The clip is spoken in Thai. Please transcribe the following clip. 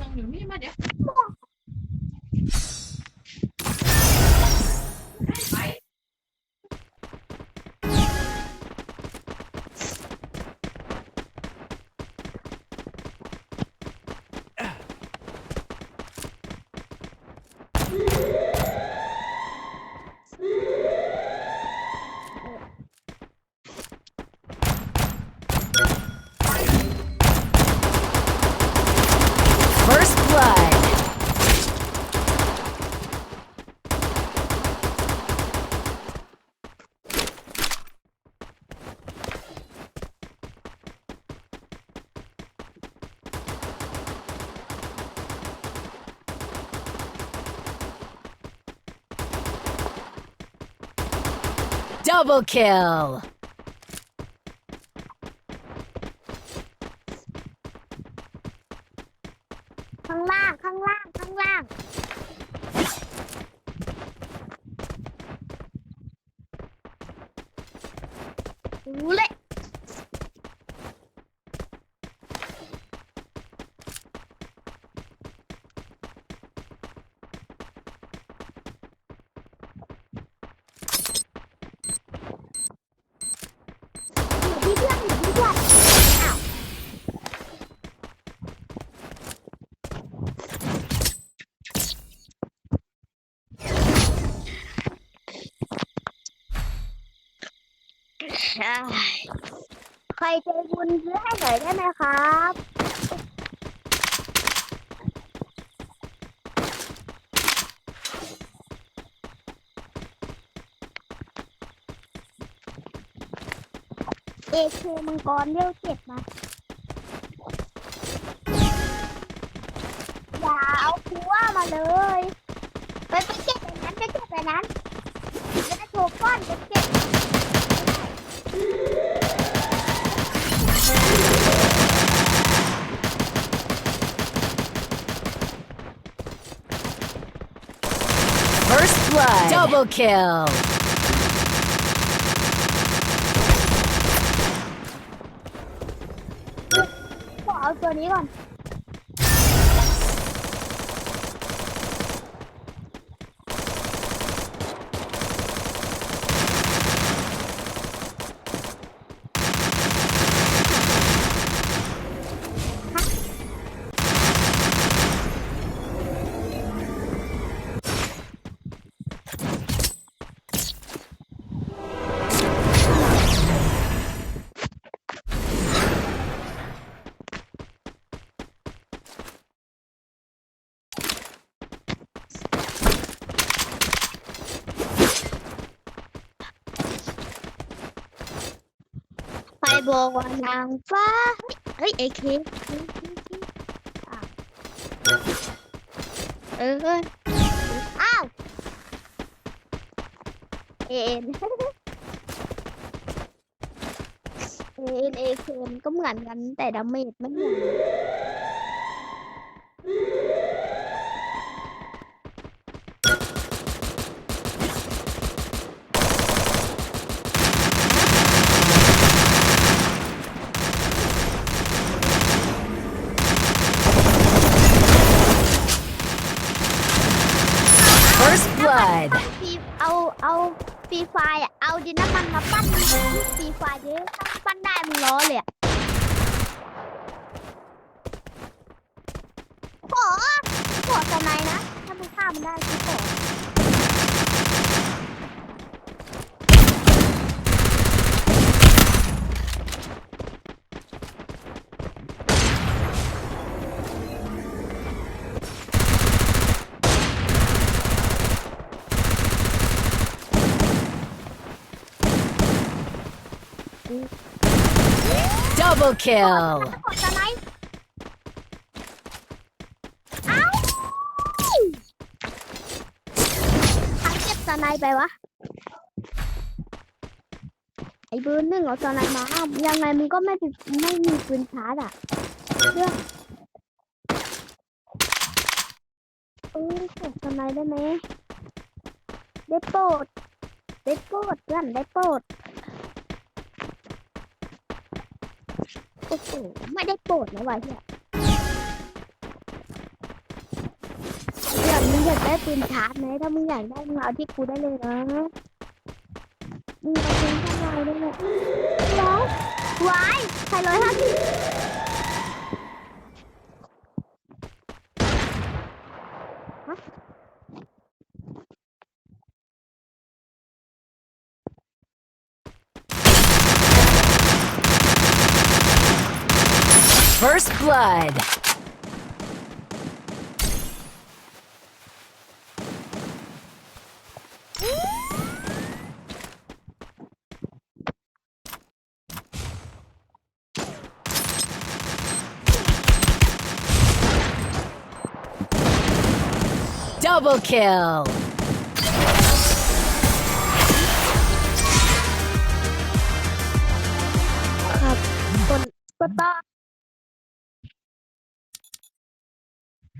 นั่งอยู่นี่มา Double kill. ข้ ใครใจบุญซื้อให้หน่อยได้ไหมครับเอเคมังกรเลี้ยวเจ็ดมาอย่าเอาคัวมาเลย ไปไปเก็บไปนั้นไปเก็บไปนั้นจะได้โชว์ก้อนไปเก็บ First blood. Double kill. ขอเอา บอกว่านางฟ้า เฮ้ยเอเคเอออ้าวเอ็นเอ็นเอเคนก็เหมือนกันแต่ดาเมจไม่เหมือน blood. ฟีเอาเอาฟรีไฟล์อะเอาดินน้ำมันมาปั้นฟรีไฟล์เยอะปั้นได้มึงล้อเลยอะขอขอสไนด์นะ ถ้ามึงฆ่ามันได้กูขอ Double kill. ขอสไนด์เอ้าใครเก็บสไนด์ไปวะ ไอ้เบอร์หนึ่งเอาสไนด์มาอ้าวยังไงมึงก็ไม่ติดไม่มีปืนชาร์จอะเรื่องเออขอสไนด์ได้ไหมได้โปรดได้โปรดเพื่อนได้โปรด อ้โหไม่ได้โปรดนะวะเฮียเดี๋ยวมึงอยากได้ปืนชาร์จไหมถ้ามึงอยากได้มึงเอาที่กูได้เลยนะมึงเอาปืนข้างได้เลยว้าววายใส่ร้อยห้าสิบ First blood. Double kill. ค